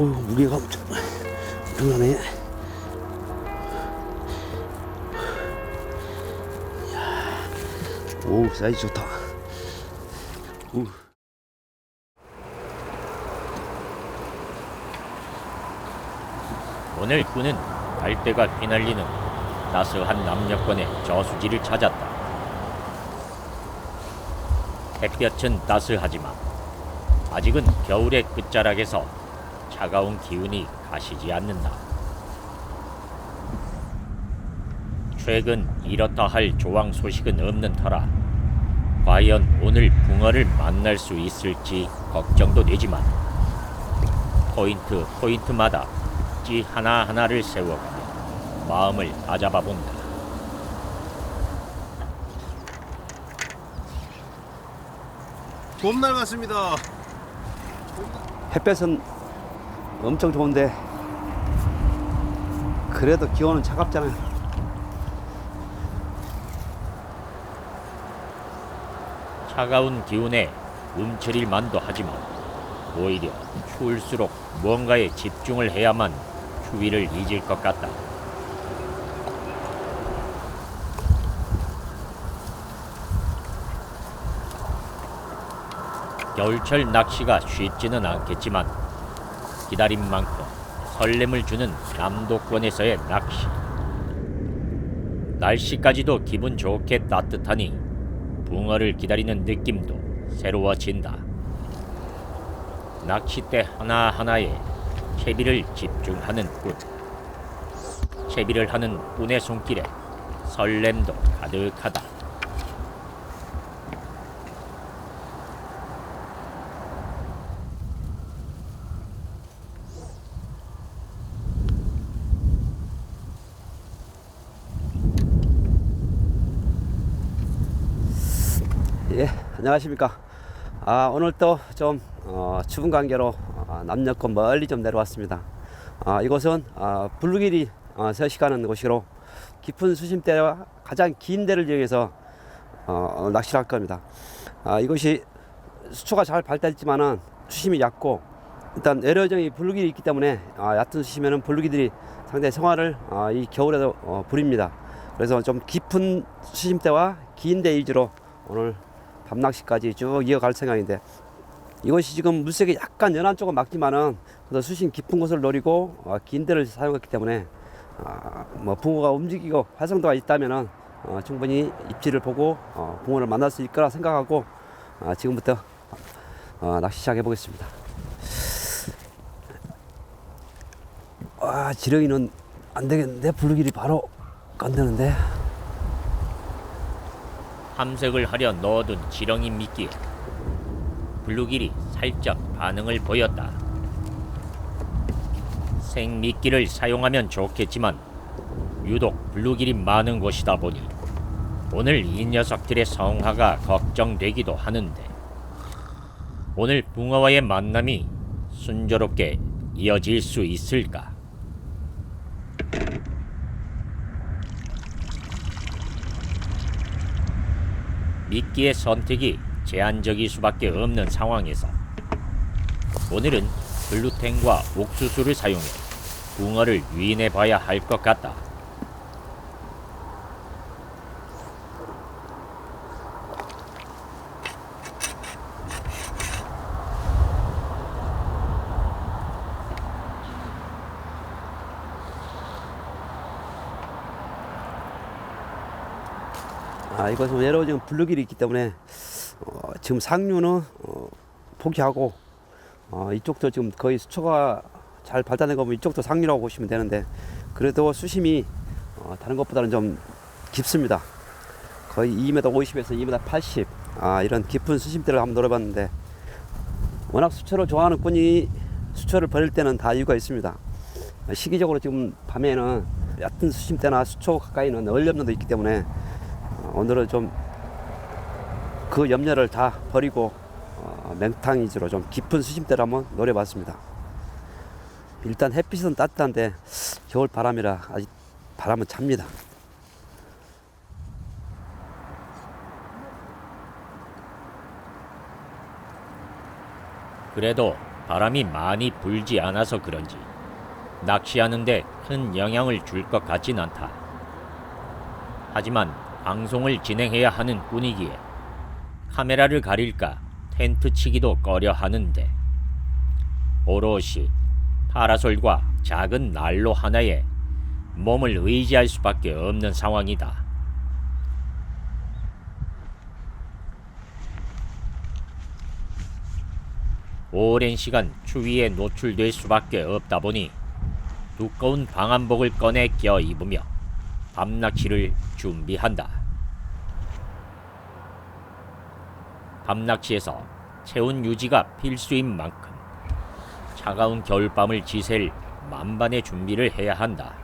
오 무게가 엄청 엄청나네. 오 사이즈 좋다. 오. 오늘 그는 갈대가 휘날리는 따스한 남녀권의 저수지를 찾았다. 햇볕은 따스하지만 아직은 겨울의 끝자락에서 차가운 기운이 가시지 않는다. 최근 이렇다 할 조항 소식은 없는 터라 과연 오늘 붕어를 만날 수 있을지 걱정도 되지만 포인트 포인트마다 찌 하나하나를 세워가며 마음을 다잡아 본다. 봄날 같습니다. 햇볕은 엄청 좋은데 그래도 기온은 차갑잖아요. 차가운 기운에 움츠릴 만도 하지만 오히려 추울수록 무언가에 집중을 해야만 추위를 잊을 것 같다. 겨울철 낚시가 쉽지는 않겠지만 기다린 만큼 설렘을 주는 남도권에서의 낚시. 날씨까지도 기분 좋게 따뜻하니 붕어를 기다리는 느낌도 새로워진다. 낚싯대 하나하나에 채비를 집중하는 꾼. 채비를 하는 꾼의 손길에 설렘도 가득하다. 예, 안녕하십니까. 아, 오늘 또좀 어, 추운 관계로 어, 남녀권 멀리 좀 내려왔습니다. 아, 이곳은 아, 블루길이 어, 서식하는 곳이로 깊은 수심대와 가장 긴 데를 이용해서 어, 낚시를 할 겁니다. 아, 이곳이 수초가 잘 발달했지만은 수심이 얕고 일단 내려정이 블루길이 있기 때문에 아, 얕은 수심에는 블루기들이 상당히 생활을 아, 이 겨울에도 어, 부립니다. 그래서 좀 깊은 수심대와 긴데 위주로 오늘 밤낚시까지 쭉 이어갈 생각인데 이것이 지금 물색이 약간 연한 쪽은 맞지만은 그래도 수심 깊은 곳을 노리고 어, 긴 데를 사용했기 때문에 아, 뭐 붕어가 움직이고 활성도가 있다면은 어, 충분히 입질을 보고 어, 붕어를 만날 수 있을 거라 생각하고 아, 지금부터 어, 낚시 시작해 보겠습니다. 아 지렁이는 안 되겠는데 블루길이 바로 건드는데 함색을 하려 넣어둔 지렁이 미끼에 블루길이 살짝 반응을 보였다. 생미끼를 사용하면 좋겠지만 유독 블루길이 많은 곳이다 보니 오늘 이 녀석들의 성화가 걱정되기도 하는데 오늘 붕어와의 만남이 순조롭게 이어질 수 있을까? 미끼의 선택이 제한적일 수밖에 없는 상황에서 오늘은 글루텐과 옥수수를 사용해 붕어를 유인해 봐야 할 것 같다. 아 이것은 외로 지금 블루길이 있기 때문에 어, 지금 상류는 어, 포기하고 어, 이쪽도 지금 거의 수초가 잘 발달된 거 보면 이쪽도 상류라고 보시면 되는데 그래도 수심이 어, 다른 것보다는 좀 깊습니다. 거의 2m 50에서 2m 80 아, 이런 깊은 수심대를 한번 노려봤는데 워낙 수초를 좋아하는 꾼이 수초를 버릴 때는 다 이유가 있습니다. 시기적으로 지금 밤에는 얕은 수심대나 수초 가까이는 얼렵면도 있기 때문에 어, 오늘은 좀 그 염려를 다 버리고 어, 맹탕 위주로 좀 깊은 수심대를 한번 노려봤습니다. 일단 햇빛은 따뜻한데 겨울 바람이라 아직 바람은 찹니다. 그래도 바람이 많이 불지 않아서 그런지 낚시하는데 큰 영향을 줄 것 같진 않다. 하지만 방송을 진행해야 하는 뿐이기에 카메라를 가릴까 텐트 치기도 꺼려 하는데 오롯이 파라솔과 작은 난로 하나에 몸을 의지할 수밖에 없는 상황이다. 오랜 시간 추위에 노출될 수밖에 없다 보니 두꺼운 방한복을 꺼내 껴 입으며 밤낚시를 준비한다. 밤낚시에서 체온 유지가 필수인 만큼 차가운 겨울밤을 지샐 만반의 준비를 해야 한다.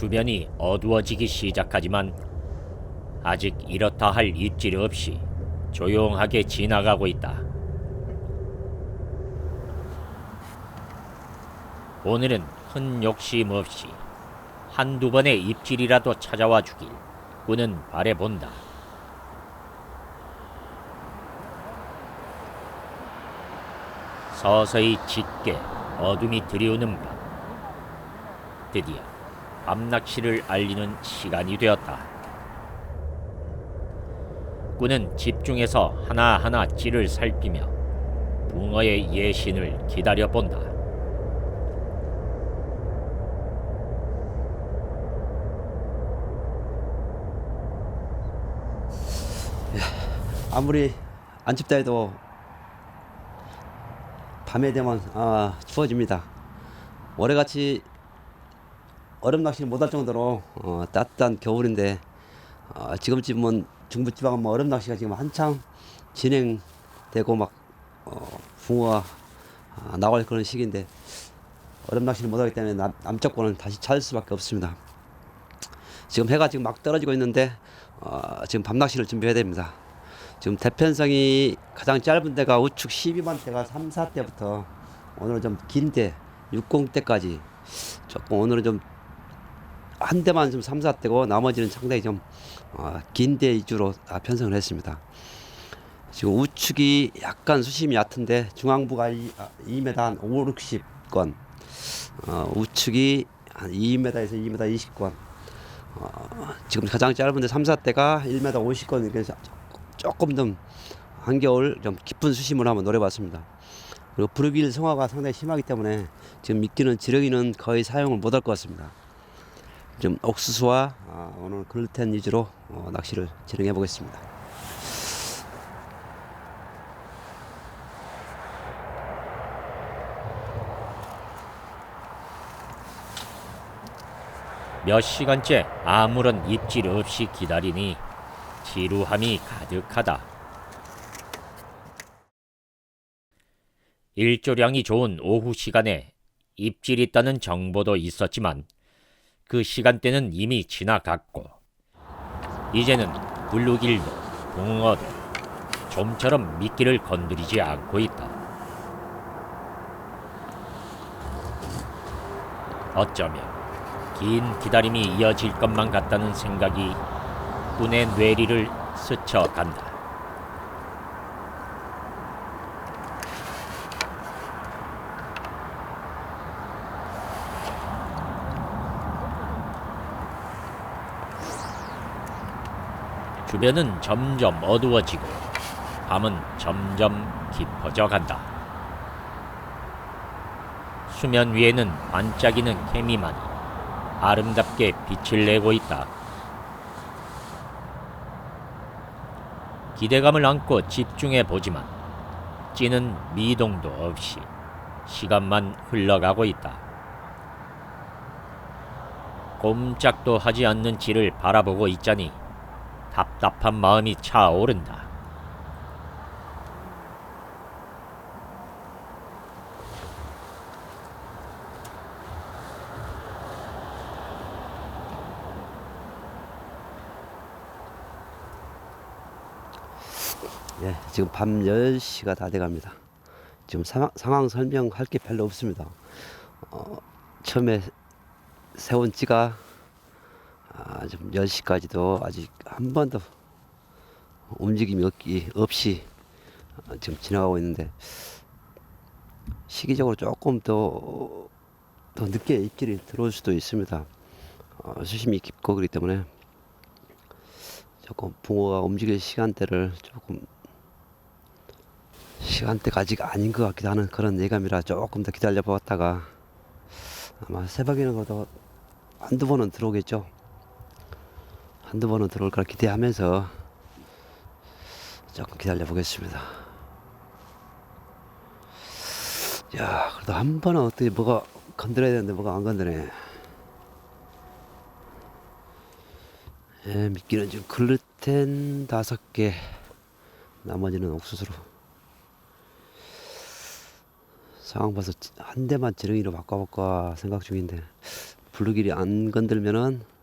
주변이 어두워지기 시작하지만 아직 이렇다 할 입질 없이 조용하게 지나가고 있다. 오늘은 큰 욕심 없이 한두 번의 입질이라도 찾아와 주길 꾸는 바래본다. 서서히 짙게 어둠이 들이오는 밤. 드디어 밤낚시를 알리는 시간이 되었다. 꾸는 집중해서 하나하나 찌를 살피며 붕어의 예신을 기다려본다. 아무리 안 춥다 해도 밤에 되면 아, 추워집니다. 올해같이 얼음 낚시를 못할 정도로 어, 따뜻한 겨울인데 어, 지금쯤은 중부지방은 뭐 얼음 낚시가 지금 한창 진행되고 막 어, 붕어가 아, 나올 그런 시기인데 얼음 낚시를 못하기 때문에 남, 남쪽권은 다시 찾을 수밖에 없습니다. 지금 해가 지금 막 떨어지고 있는데 어, 지금 밤 낚시를 준비해야 됩니다. 지금 대편성이 가장 짧은 데가 우측 12만 대가 3, 4대부터 오늘은 좀 긴데 60대까지 조금 오늘은 좀 한 대만 좀 3, 4대고 나머지는 상당히 좀 어, 긴대 위주로 다 편성을 했습니다. 지금 우측이 약간 수심이 얕은데 중앙부가 2m 한 5, 60건 어, 우측이 한 2m에서 2m 20건 어, 지금 가장 짧은데 3, 4대가 1m 50건 그래서 조금 좀 한겨울 좀 깊은 수심으로 한번 노려봤습니다. 그리고 브루길 성화가 상당히 심하기 때문에 지금 미끼는 지렁이는 거의 사용을 못할 것 같습니다. 좀 옥수수와 아, 오늘 글루텐 위주로 어, 낚시를 진행해 보겠습니다. 몇 시간째 아무런 입질 없이 기다리니 지루함이 가득하다. 일조량이 좋은 오후 시간에 입질이 있다는 정보도 있었지만 그 시간대는 이미 지나갔고 이제는 블루길도 붕어도 좀처럼 미끼를 건드리지 않고 있다. 어쩌면 긴 기다림이 이어질 것만 같다는 생각이 군의 뇌리를 스쳐간다. 주변은 점점 어두워지고 밤은 점점 깊어져 간다. 수면 위에는 반짝이는 개미만이 아름답게 빛을 내고 있다. 기대감을 안고 집중해 보지만 찌는 미동도 없이 시간만 흘러가고 있다. 꼼짝도 하지 않는 지를 바라보고 있자니 답답한 마음이 차오른다. 예, 지금 밤 10시가 다 돼갑니다. 지금 상황, 상황 설명할 게 별로 없습니다. 어, 처음에 세운 찌가 아, 좀 10시까지도 아직 한 번도 움직임이 없기, 없이 어, 지금 지나가고 있는데 시기적으로 조금 더, 더 늦게 입질이 들어올 수도 있습니다. 어, 수심이 깊고 그렇기 때문에 조금 붕어가 움직일 시간대를 조금 시간대가 아직 아닌 것 같기도 하는 그런 예감이라 조금 더 기다려 보았다가 아마 새벽에는 그래도 한두 번은 들어오겠죠. 한두 번은 들어올 걸 기대하면서 조금 기다려 보겠습니다. 야, 그래도 한 번은 어떻게 뭐가 건드려야 되는데 뭐가 안 건드네. 예, 미끼는 지금 글루텐 다섯 개, 나머지는 옥수수로. 상황 봐서 지- 한 대만 지렁이로 바꿔볼까 생각 중인데 블루길이 안 건들면은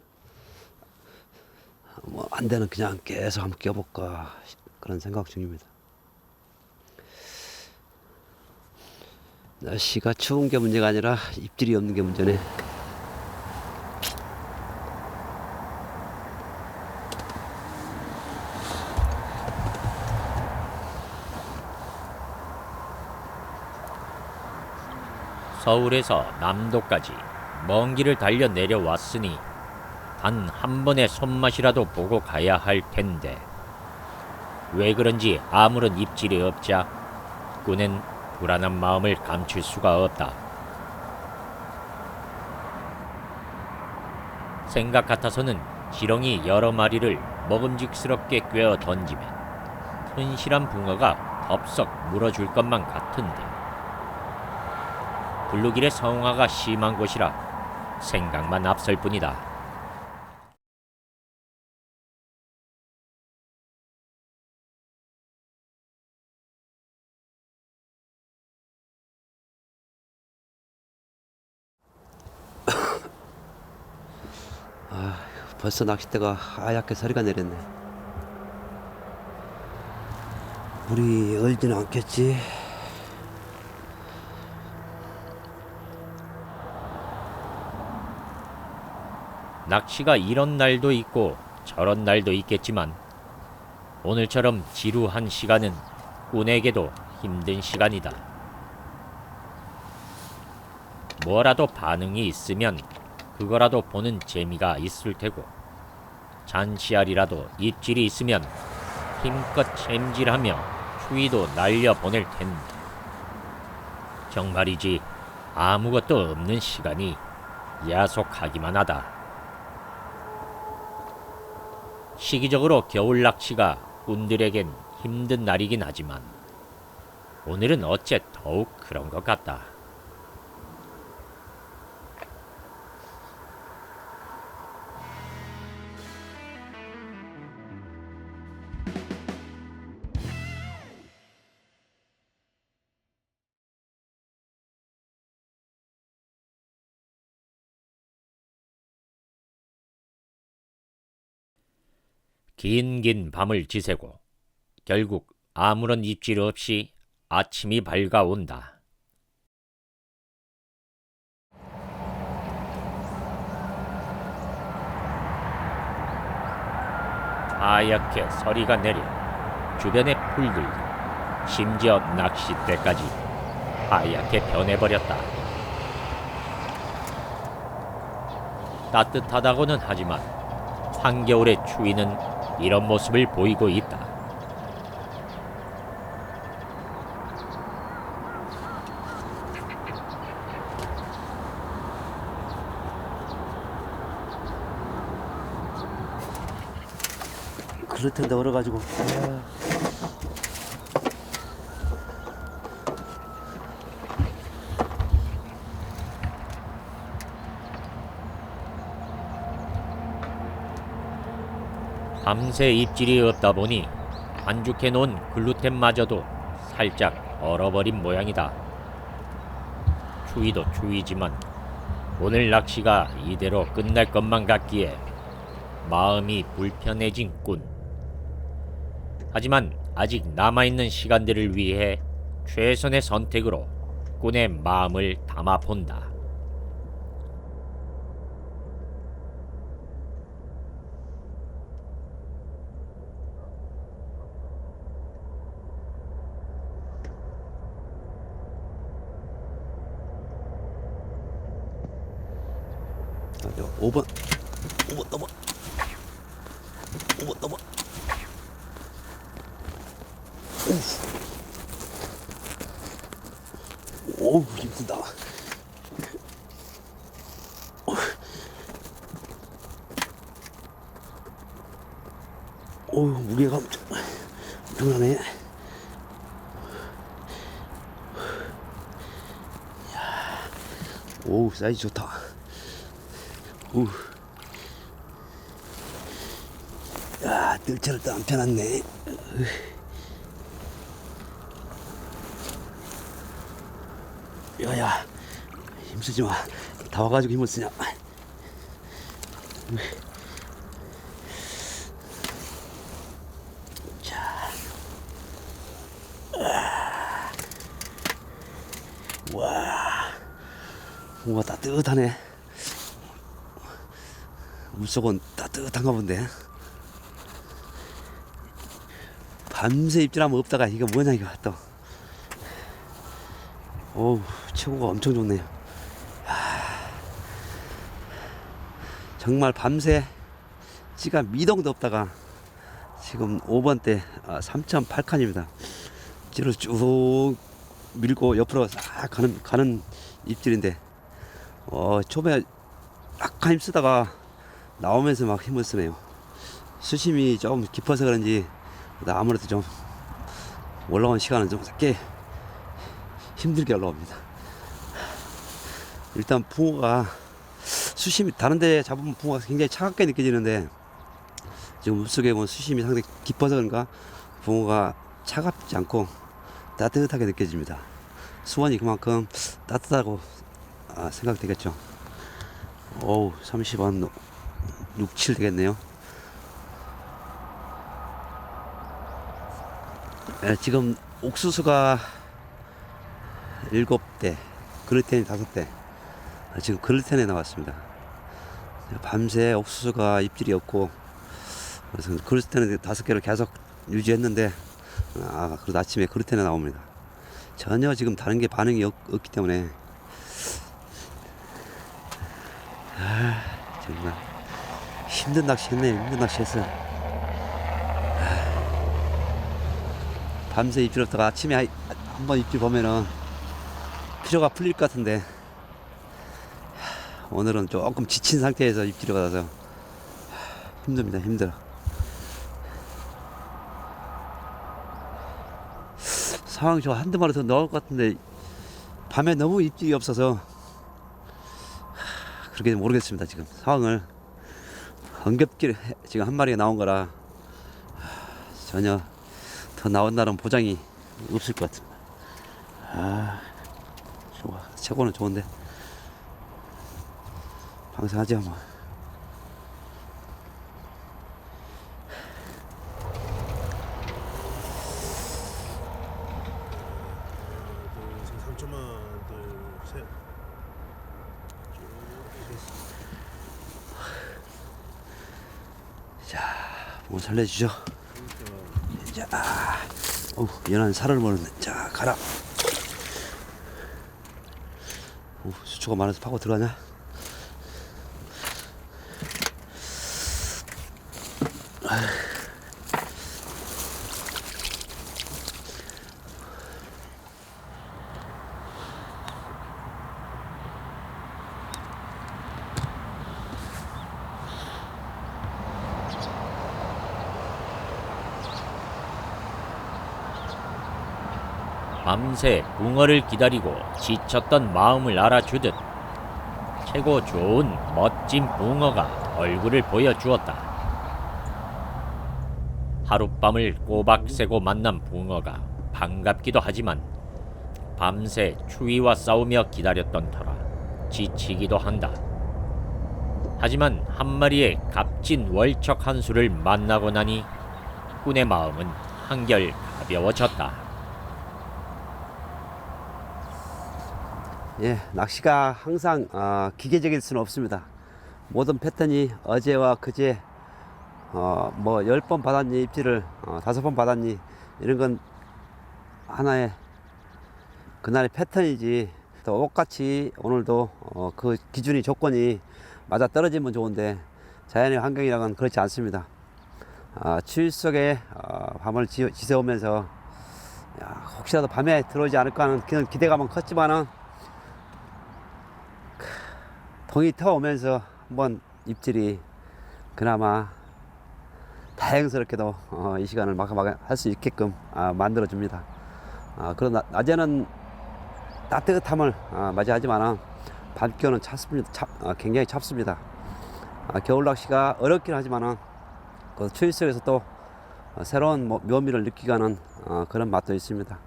뭐 안 되는 그냥 계속 한번 껴볼까 그런 생각 중입니다. 날씨가 추운 게 문제가 아니라 입질이 없는 게 문제네. 서울에서 남도까지 먼 길을 달려 내려왔으니 단 한 번의 손맛이라도 보고 가야 할 텐데 왜 그런지 아무런 입질이 없자 꾸는 불안한 마음을 감출 수가 없다. 생각 같아서는 지렁이 여러 마리를 먹음직스럽게 꿰어 던지면 튼실한 붕어가 덥석 물어줄 것만 같은데 블루길의 성화가 심한 곳이라 생각만 앞설 뿐이다. 벌써 낚싯대가 하얗게 소리가 내렸네. 물이 얼지는 않겠지. 낚시가 이런 날도 있고 저런 날도 있겠지만 오늘처럼 지루한 시간은 꾼에게도 힘든 시간이다. 뭐라도 반응이 있으면 그거라도 보는 재미가 있을 테고 잔치알이라도 입질이 있으면 힘껏 챔질하며 추위도 날려 보낼 텐데 정말이지 아무것도 없는 시간이 야속하기만 하다. 시기적으로 겨울 낚시가 꾼들에겐 힘든 날이긴 하지만 오늘은 어째 더욱 그런 것 같다. 긴긴 밤을 지새고 결국 아무런 입질 없이 아침이 밝아온다. 하얗게 서리가 내려 주변의 풀들 심지어 낚싯대까지 하얗게 변해버렸다. 따뜻하다고는 하지만 한겨울의 추위는 이런 모습을 보이고 있다. 그럴 텐데 얼어가지고. 밤새 입질이 없다 보니 반죽해 놓은 글루텐마저도 살짝 얼어버린 모양이다. 추위도 추위지만 오늘 낚시가 이대로 끝날 것만 같기에 마음이 불편해진 꾼. 하지만 아직 남아있는 시간들을 위해 최선의 선택으로 꾼의 마음을 담아본다. 자, 5번. 5번 넘어. 5번 넘어. 오우, 힘들다. 오우, 무게가 엄청, 엄청나네. 오우, 사이즈 좋다. 우. 야, 뜰채를 또 안 펴놨네. 야야, 힘쓰지 마. 다 와가지고 힘을 쓰냐. 자. 아. 와. 우와, 따뜻하네. 물속은 따뜻한가 본데. 밤새 입질하면 없다가 이거 뭐냐 이거 또. 어우 최고가 엄청 좋네요. 하, 정말 밤새 찌가 미동도 없다가 지금 5번 때 아, 3.8칸입니다. 찌를 쭉 밀고 옆으로 싹 가는 가는 입질인데 어 초반에 약간 힘쓰다가 나오면서 막 힘을 쓰네요. 수심이 좀 깊어서 그런지 아무래도 좀 올라온 시간은 좀 꽤 힘들게 올라옵니다. 일단 붕어가 수심이 다른 데 잡으면 붕어가 굉장히 차갑게 느껴지는데 지금 물속에 뭐 수심이 상당히 깊어서 그런가 붕어가 차갑지 않고 따뜻하게 느껴집니다. 수온이 그만큼 따뜻하고 아, 생각되겠죠. 어우 30원 6, 7 되겠네요. 예, 지금 옥수수가 7대, 글루텐이 5대. 아, 지금 글루텐에 나왔습니다. 밤새 옥수수가 입질이 없고, 그래서 글루텐을 5개를 계속 유지했는데, 아, 그래도 아침에 글루텐에 나옵니다. 전혀 지금 다른 게 반응이 없, 없기 때문에, 아, 정말. 힘든 낚시 했네 힘든 낚시 했어. 밤새 입질 없다가 아침에 한번 입질 보면은 피로가 풀릴 것 같은데. 오늘은 조금 지친 상태에서 입질이 받아서 힘듭니다 힘들어. 상황이 저 한두 마리 더 넣을 것 같은데 밤에 너무 입질이 없어서 그렇게 모르겠습니다 지금 상황을 응급길 지금 한 마리가 나온 거라 전혀 더 나온다는 보장이 없을 것 같습니다. 아, 좋아. 최고는 좋은데. 방생하죠, 뭐. 둘, 셋, 3초만 둘, 셋. 뭐 살려주죠. 자, 어우, 연한 살을 먹었네. 자, 가라. 오, 수초가 많아서 파고 들어가냐? 밤새 붕어를 기다리고 지쳤던 마음을 알아주듯 최고 좋은 멋진 붕어가 얼굴을 보여주었다. 하룻밤을 꼬박 새고 만난 붕어가 반갑기도 하지만 밤새 추위와 싸우며 기다렸던 터라 지치기도 한다. 하지만 한 마리의 값진 월척 한 수를 만나고 나니 꾼의 마음은 한결 가벼워졌다. 예, 낚시가 항상 어, 기계적일 수는 없습니다. 모든 패턴이 어제와 그제 어, 뭐열번 받았니 입질을 어, 다섯 번 받았니 이런 건 하나의 그날의 패턴이지 또 똑같이 오늘도 어, 그 기준이 조건이 맞아 떨어지면 좋은데 자연의 환경이라고는 그렇지 않습니다. 아, 추위 속에 어, 밤을 지, 지새우면서 야, 혹시라도 밤에 들어오지 않을까 하는 기대감은 컸지만은 동이 터오면서 한번 입질이 그나마 다행스럽게도 어, 이 시간을 마감할 수 있게끔 아, 만들어 줍니다. 아, 그러나 낮에는 따뜻함을 아, 맞이하지만 밤 기온은 찼습니다. 차, 아, 굉장히 찹습니다. 아, 겨울 낚시가 어렵긴 하지만은 그 추위 속에서 또 어, 새로운 뭐 묘미를 느끼게 하는 어, 그런 맛도 있습니다.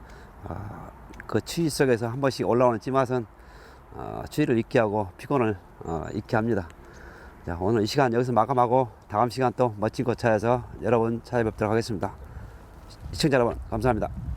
아, 그 추위 속에서 한 번씩 올라오는 찌맛은 어, 추위를 잊게 하고 피곤을 어, 잊게 합니다. 자, 오늘 이 시간 여기서 마감하고 다음 시간 또 멋진 곳 찾아서 여러분 찾아뵙도록 하겠습니다. 시청자 여러분 감사합니다.